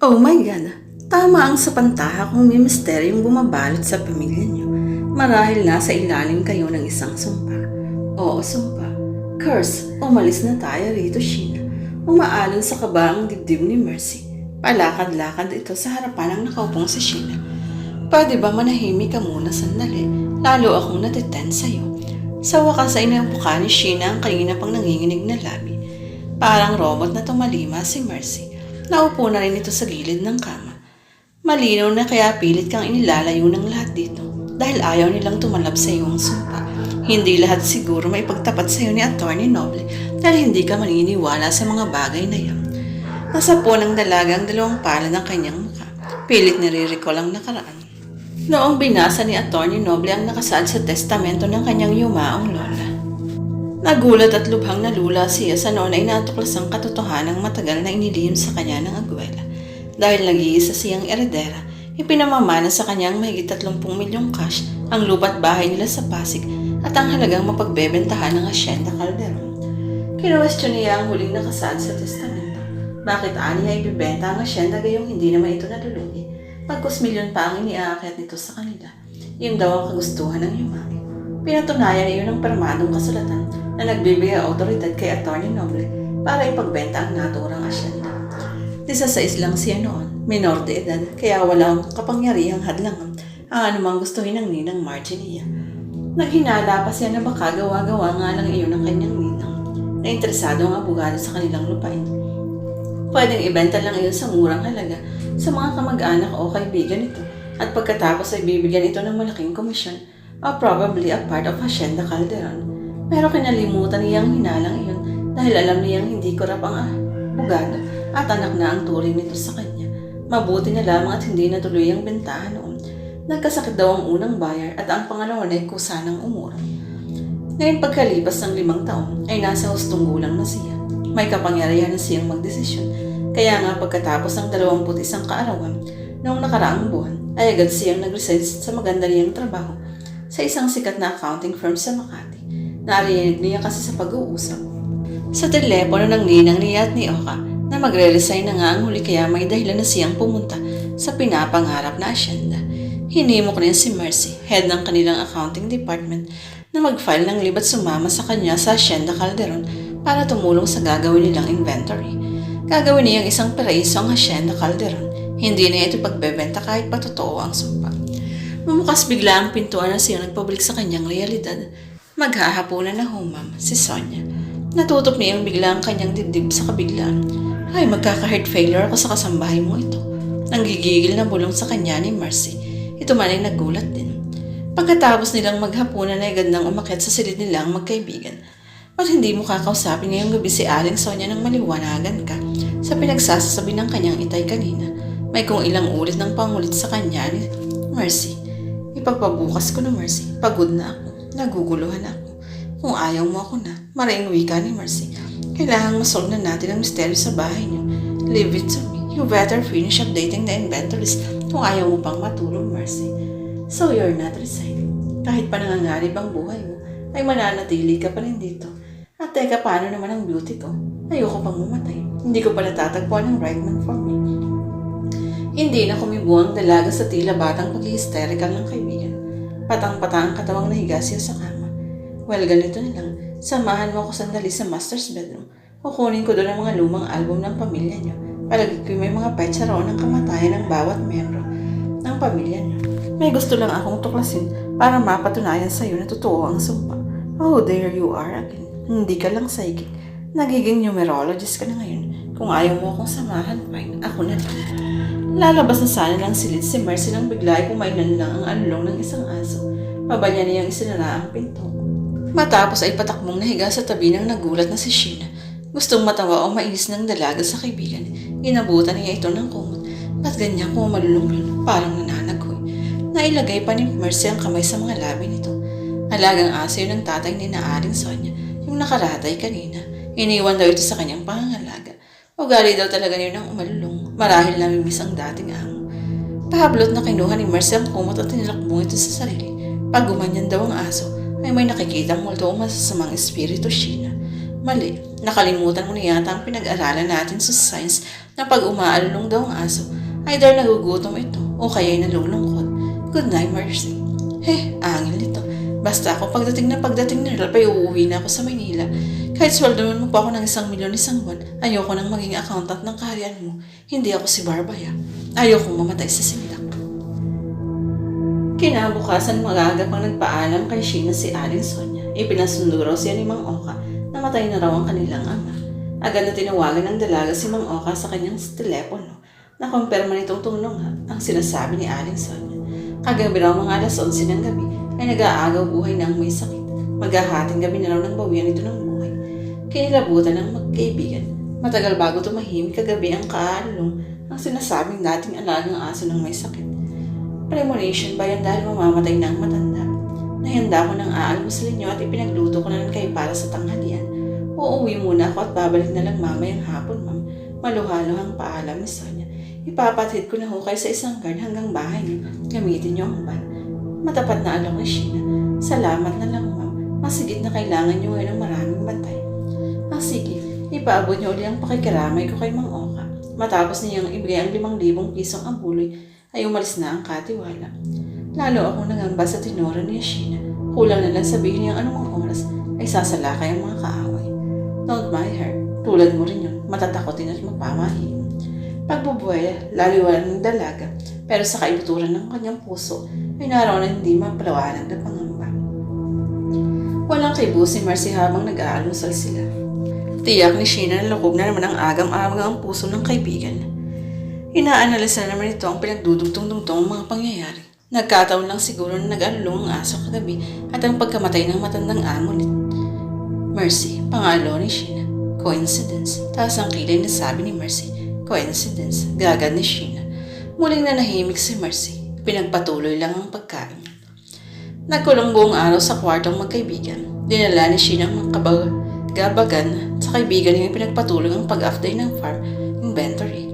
Oh my God! Tama ang sapantaha kung may misteryong bumabalot sa pamilya niyo. Marahil nasa ilalim kayo ng isang sumpa. Oo, sumpa. Curse, umalis na tayo rito, Sheena. Umaalon sa kabaang dibdib ni Mercy. Palakad-lakad ito sa harapan ng nakaupong si Sheena. Pwede ba manahimik ka muna sandali? Lalo akong natiten sa'yo. Sa wakas ay nabuka ni Sheena ang kanina pang nanginginig na labi. Parang robot na tumalima si Mercy. Naupo na rin ito sa gilid ng kama. Malinaw na kaya pilit kang inilalayo ng lahat dito dahil ayaw nilang tumalab sa iyong sumpa. Hindi lahat siguro may pagtapat sa iyo ni Attorney Noble dahil hindi ka maniniwala sa mga bagay na iyon. Nasa po ng dalaga ang dalawang pala ng kanyang mukha. Pilit nire-recall ang nakaraan. Noong binasa ni Attorney Noble ang nakasaad sa testamento ng kanyang yumaong lola. Nagulat at lubhang nalula siya sa noon ay natuklas ang katotohanang matagal na inilihim sa kanya ng agwela. Dahil nag-iisa siyang eredera, ipinamamana sa kanyang mahigit 30 milyong cash ang lupa't bahay nila sa Pasig at ang halagang mapagbebentahan ng Hacienda Calderon. Kinuwestiyon niya ang huling nakasaad sa testamento. Bakit ani niya ibibenta ang Hacienda gayong hindi naman ito nalulugi? Pagkus milyon pa ang iniaakyat nito sa kanila. Yun daw ang kagustuhan ng yumari. Pinatunayan niyo ng permadong kasulatan na nagbibigay autoridad kay Atty. Noble para ipagbenta ang naturang asyenda. Isa sa islang siya noon, minor de edad, kaya walang kapangyarihang hadlangan ang anumang gustuhin ng ninang Marginia. Naghinala pa siya na baka gawa-gawa nga lang iyon ng kanyang ninang na interesado ang abogado sa kanilang lupain. Pwedeng ibenta lang iyon sa murang halaga sa mga kamag-anak o kaibigan nito at pagkatapos ay bibigyan ito ng malaking komisyon o probably a part of Hacienda Calderon. Pero kinalimutan niyang hinalang iyon dahil alam niyang hindi korap ang abogado at anak na ang turing nito sa kanya. Mabuti na lamang at hindi natuloy ang bentahan noon. Nagkasakit daw ang unang buyer at ang pangalawa ay kusanang umurong. Ngayon pagkalipas ng limang taon ay nasa hustong gulang na siya. May kapangyarihan na siyang magdesisyon. Kaya nga pagkatapos ng 21 kaarawan noong nakaraang buwan ay agad siyang nag-resign sa maganda niyang trabaho sa isang sikat na accounting firm sa Makati. Narinig niya kasi sa pag-uusap. Sa telepono ng ninang niya at ni Oka na magre-resign na nga ang huli kaya may dahilan na siyang pumunta sa pinapangarap na asyenda. Hinimok niya si Mercy, head ng kanilang accounting department, na mag-file ng libat sumama sa kanya sa Hacienda Calderon para tumulong sa gagawin nilang inventory. Gagawin niyang isang peraiso ang Hacienda Calderon. Hindi na ito pagbebenta kahit patotoo ang sumpa. Mumukas bigla ang pintuan na siya nagpabalik sa kanyang realidad. Maghahaponan na humam, si Sonia. Natutop niyang bigla ang kanyang dibdib sa kabiglaan. Ay, magkaka-heart failure ako sa kasambahay mo ito. Nanggigigil na bulong sa kanya ni Mercy. Ito man ay nagulat din. Pagkatapos nilang maghapunan ay agad nang umakyat sa silid nilang magkaibigan. Ba't hindi mo kakausapin ngayong gabi si Aling Sonia nang maliwanagan ka sa pinagsasasabi ng kanyang itay kanina? May kung ilang ulit ng pangulit sa kanya ni Mercy. Ipagpabukas ko na Mercy. Pagod na ako. Naguguluhan ako. Kung ayaw mo ako na, maring wika ni Mercy. Kailangan masolve na natin ang misteryo sa bahay niyo. Leave it to me. You better finish updating the inventories kung ayaw mo pang matulog, Mercy. So you're not resigned. Kahit pa nangangarib ang buhay mo, ay mananatili ka pa rin dito. At teka, paano naman ang beauty ko? Ayoko pang mamatay. Hindi ko pa natatagpuan ang right man for me. Hindi na kumibuang dalaga sa tila batang pag-hysterical ng kaibigan. Patang-patang katawang nahiga siya sa kama. Well, ganito na lang. Samahan mo ako sandali sa master's bedroom. Kukunin ko doon ang mga lumang album ng pamilya niyo. Palagi ko may mga petsa roon ng kamatayan ng bawat membro ng pamilya niyo. May gusto lang akong tuklasin para mapatunayan sa iyo na totoo ang sumpa. Oh, there you are again. Hindi ka lang psychic. Nagiging numerologist ka na ngayon. Kung ayaw mo akong samahan, fine. Ako na lang. Lalabas na sana ng silid si Mercy nang bigla ay kumainan lang ang anulong ng isang aso. Pabanya niyang isinara ang pinto. Matapos ay patakbong nahiga sa tabi ng nagulat na si Sheena. Gustong matawa o mainis ng dalaga sa kaibigan. Inabutan niya ito ng kumot. Ba't ganyan kung malulong yun? Parang nananagoy. Nailagay pa ni Mercy ang kamay sa mga labi nito. Alagang aso yun ng tatay ni Naaring Sonia, yung nakaratay kanina. Iniwan daw ito sa kanyang pangangalaga. Ugali daw talaga niyo ng umalulong. Marahil namimiss ang dating amo. Pahablot na kinuha ni Mercy ang kumot at tinilakbong ito sa sarili. Pag gumanyan daw ang aso, ay may nakikitang multo o masasamang espiritu Sheena. Mali, nakalimutan mo na yata ang pinag-aralan natin sa science na pag umaalulong daw ang aso, either nagugutom ito o kaya'y nalulungkot. Good night, Mercy. Heh, angil nito. Basta ako pagdating na pagdating na Ralph ay uuwi na ako sa Maynila. Kahit sweldo mo pa ako ng isang milyon isang buwan, ayoko nang maging accountant ng kaharian mo. Hindi ako si Barbaya. Ayoko mamatay sa sindak. Kinabukasan magaga pang nagpaalam kay Sheena si Aling Sonia. Ipinasundo raw siya ni Mang Oka. Namatay na raw ang kanilang ama. Agad na tinawagan ng dalaga si Mang Oka sa kanyang telepono. Nakumpirma nitong tulungan ang sinasabi ni Aling Sonia. Kagabi raw mga alas 11 ng gabi ay nag-aagaw buhay ng may sakit. Maghahating gabi na raw ng bawian ito ng. Kinilabutan ng magkaibigan. Matagal bago tumahimik kagabi ang kaalulong ang sinasabing dating alagang aso ng may sakit. Premonition ba yan dahil mamamatay na ang matanda? Nahanda ko ng aalmusal ninyo at ipinagluto ko na lang kayo para sa tanghalian. Uuwi muna ako at babalik na lang mamayang hapon, ma'am. Maluhaluhang paalam ni Sonia. Ipapatid ko na ho kayo sa isang guard hanggang bahay niyo. Gamitin niyo ang van. Matapat na alok ni Sheena. Salamat na lang, ma'am. Masigit na kailangan niyo ngayon ng maraming bantay. Sige. Ipaabot niyo uli ang pakikiramay ko kay Mang Oka. Matapos niyang ibigay ang limang libong pisong abuloy, ay umalis na ang katiwala. Lalo akong nangamba sa tinoro ni Sheena. Kulang na lang sabihin niyang anumang oras ay sasalakay ang mga kaaway. Don't mind her. Tulad mo rin yun. Matatakotin at magpamahim. Pagbubuhay, laliwalan ng dalaga, pero sa kaibuturan ng kanyang puso, ay naroon na hindi mapalawanag na pangamba. Walang kibo si Marcy habang nag-aalmusal sila. Tiyak ni Sheena na lukog na naman ang agam-agam ang puso ng kaibigan. Inaanalisa naman ito ang pinagdudugtong-dugtong mga pangyayari. Nagkataon lang siguro na nag-alulong ang aso kagabi at ang pagkamatay ng matandang amo ni Mercy, pangalo ni Sheena. Coincidence. Taas ang kilay na sabi ni Mercy. Coincidence. Gagad ni Sheena. Muling na nahimik si Mercy. Pinagpatuloy lang ang pagkain. Nagkulong buong araw sa kwartong magkaibigan. Dinala ni Sheena ang mga kabagabagan sa kaibigan niya pinagpatuloy ang pag-update ng farm inventory.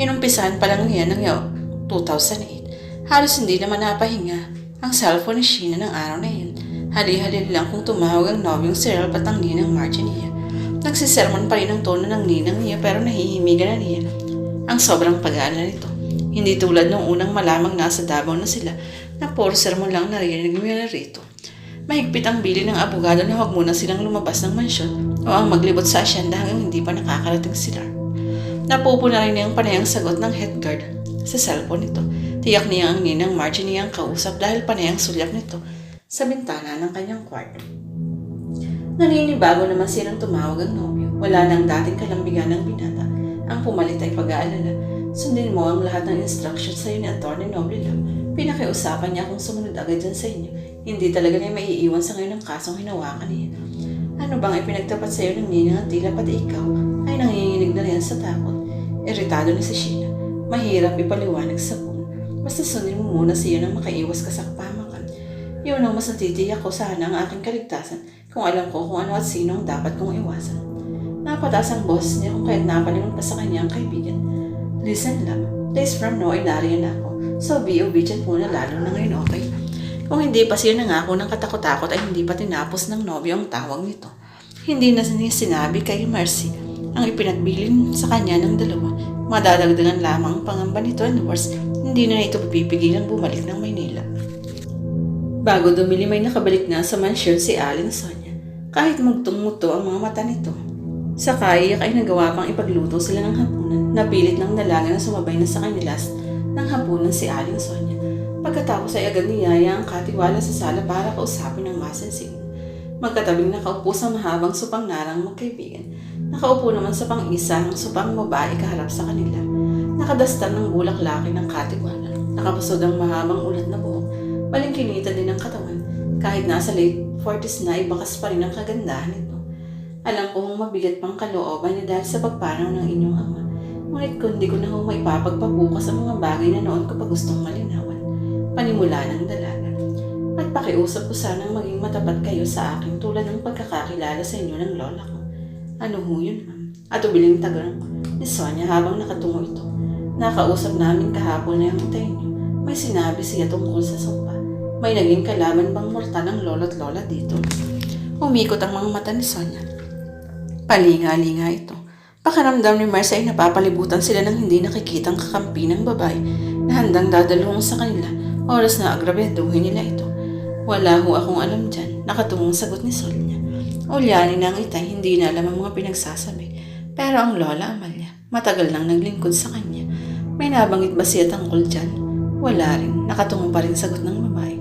Inumpisahan pa lang niya ng yaw 2008. Halos hindi naman napahinga ang cellphone ni Sheena ng araw na yun. Hali-hali lang kung tumawag ang nobyong si Ralph at ang ninang Margie niya. Nagsisermon pa rin ang tono ng ninang niya pero nahihimigan na niya ang sobrang pag-aalala nito. Hindi tulad nung unang malamang nasa Davao na sila na puro sermon lang narinig nila rito. Mahigpit ang bili ng abogado na huwag muna silang lumabas ng mansyon o ang maglibot sa asyenda hanggang hindi pa nakakarating sila. Napupuna rin niyang panayang sagot ng head guard sa cellphone nito. Tiyak niya ang ninang Margie niyang kausap dahil panayang sulyap nito sa bintana ng kanyang kwarto. Naninibago naman silang tumawag ang nobyo. Wala nang dating kalambigan ng binata. Ang pumalit ay pag-aalala. Sundin mo ang lahat ng instructions sa iyo ni Atty. Noble Lam. Pinakiusapan niya kung sumunod agad dyan sa inyo. Hindi talaga niya maiiwan sa ngayon ng kasong hinawakan niya. Ano bang ipinagtapat sa iyo ng ninang at tila pati ikaw ay nanginginig na rin sa takot. Iritado ni si Sheena. Mahirap ipaliwanag sa phone. Basta sundin mo muna siya nang makaiwas ka sa kapamakan. Yun ang mas natitiyak ko sana ang aking kaligtasan kung alam ko kung ano at sino ang dapat kong iwasan. Napataas ang boss niya kung kaya't napalingon pa sa kanya ang kaibigan. Listen lang, days from now ay nariyan ako. So be obedient muna lalo na ngayon, okay? Kung hindi pa siya nangako ng katakot-takot ay hindi pa tinapos ng nobyo ang tawag nito. Hindi na niya sinabi kay Mercy ang ipinagbilin sa kanya ng dalawa. Madadagdagan lamang ang pangamba nito and worse, hindi na ito pipigilang bumalik ng Maynila. Bago dumili may nakabalik na sa mansyon si Aling Sonia. Kahit magtumuto ang mga mata nito. Sa kaiyak ay nagawa pang ipagluto sila ng hapunan. Napilit ng dalaga na sumabay na sa kanilas ng hapunan si Aling Sonia. Pagkatapos ay agad niyaya ang katiwala sa sala para kausapin ng masinsin. Magkatabing nakaupo sa mahabang supang narang magkaibigan. Nakaupo naman sa pang-isa ang supang babae kaharap sa kanila. Nakadastan ng bulaklaki ng katiwala. Nakapasod ang mahabang ulat na buhok. Balingkinita din ang katawan. Kahit nasa late 40s na, ibakas pa rin ang kagandahan nito. Alam kong mabigat pang kalooban niya dahil sa pagpanaw ng inyong ama. Ngunit kundi ko na ho maipapagpabukas ang mga bagay na noon ko pa gustong malinawan. Panimula ng dalaga. At pakiusap ko sanang maging matapat kayo sa akin tulad ng pagkakakilala sa inyo ng lola ko. Ano ho yun, ma'am? At ubiling tagang ni Sonia habang nakatungo ito. Nakausap namin kahapon na yung tayo niyo. May sinabi siya tungkol sa sumpa. May naging kalaban bang mortal ang lolo't lola dito? Umikot ang mga mata ni Sonia. Palinga-linga ito. Pakiramdam ni Marcia ay napapalibutan sila ng hindi nakikitang kakampi ng babae na handang dadalawang sa kanila oras na agrabeduhin nila ito. Wala ho akong alam dyan, nakatungong sagot ni Sonia. Ulyanin na ang itay, hindi na alam ang mga pinagsasabi. Pero ang lola Amalia, matagal nang naglingkod sa kanya. May nabanggit ba siya tungkol dyan? Wala rin, nakatungo pa rin sagot ng babae.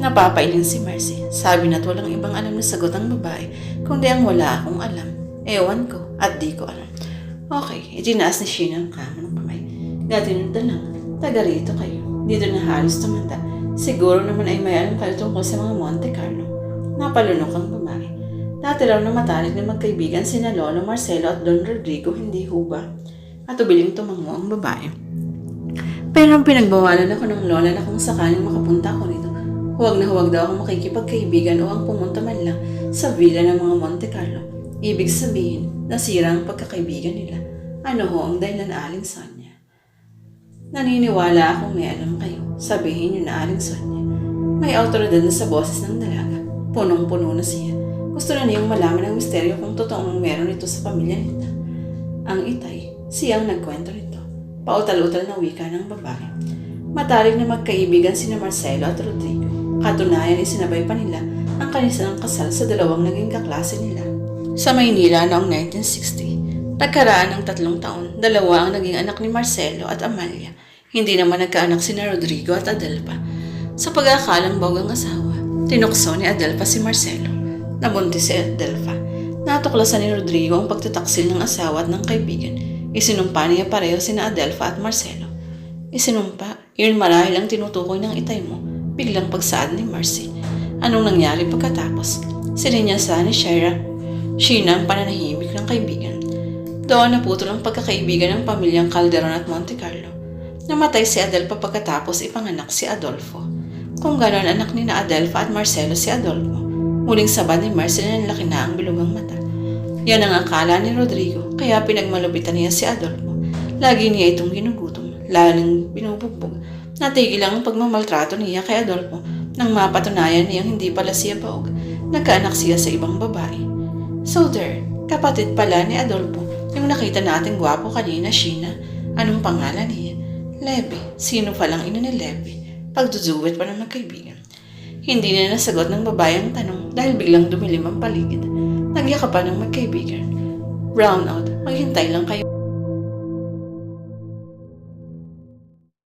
Napapailing si Mercy. Sabi na't walang ibang alam na sagot ang babae, kundi ang wala akong alam. Ewan ko, at di ko alam. Okay, itinaas ni Sheena ang kama ng kamay. Gatinod na lang, taga rito kayo. Dito na halos tumanda. Siguro naman ay may alam kayo tungkol sa mga Monte Carlo. Napalunok ang babae. Dati raw na matalik na magkaibigan sina Lolo Marcelo at Don Rodrigo, hindi ho ba? At ubiling tumango ang babae. Pero ang pinagbawalan ako ng lola na kung sakaling makapunta ako rito, huwag na huwag daw akong makikipagkaibigan o ang pumunta man lang sa villa ng mga Monte Carlo. Ibig sabihin, nasira ang pagkakaibigan nila. Ano ho ang dahilan Aling Sonia? Naniniwala akong may alam kayo. Sabihin niyo na Aling Sonia. May autoridad na sa boses ng dalaga. Punong-puno na siya. Gusto na niyang malaman ang misteryo kung totoong meron ito sa pamilya nila. Ang itay, siyang nagkwento nito. Pautal-utal na wika ng babae. Matarik na magkaibigan sina Marcelo at Rodrigo. Katunayan ay sinabay pa nila ang kanilang kasal sa dalawang naging kaklase nila. Sa Maynila noong 1960, nagkaraan ng tatlong taon, dalawa ang naging anak ni Marcelo at Amalia. Hindi naman nagkaanak sina Rodrigo at Adelpa. Sa pag-aakalang bogang asawa, tinukso ni Adelpa si Marcelo. Nabuntis si Adelpa. Natuklasan ni Rodrigo ang pagtataksil ng asawa at ng kaibigan. Isinumpa niya pareho sina Adelfa at Marcelo. Isinumpa, yun marahil ang tinutukoy ng itay mo. Biglang pagsaad ni Marcy. Anong nangyari pagkatapos? Sininyasa ni Shira. Sheena ang pananahimik ng kaibigan. Doon naputol ang pagkakaibigan ng pamilyang Calderon at Monte Carlo. Namatay si Adelfa pagkatapos ipanganak si Adolfo. Kung ganon anak ni na Adelfa at Marcelo si Adolfo, muling sabad ni Marcy na nalaki na ang bilugang mata. Yan ang akala ni Rodrigo, kaya pinagmalupitan niya si Adolfo. Lagi niya itong ginugutom, lalang binubugbog. Natigil ang pagmamaltrato niya kay Adolfo nang mapatunayan niyang hindi pala siya baog. Nagkaanak siya sa ibang babae. So there, kapatid pala ni Adolfo, yung nakita nating gwapo kanina, Sheena. Anong pangalan niya? Lebe. Sino palang ina ni Lebe? Pagduduwit pa ng magkaibigan. Hindi na nasagot ng babae ang tanong dahil biglang dumilim ang paligid. Nagyakapan ng magkaibigan. Brown out, maghintay lang kayo.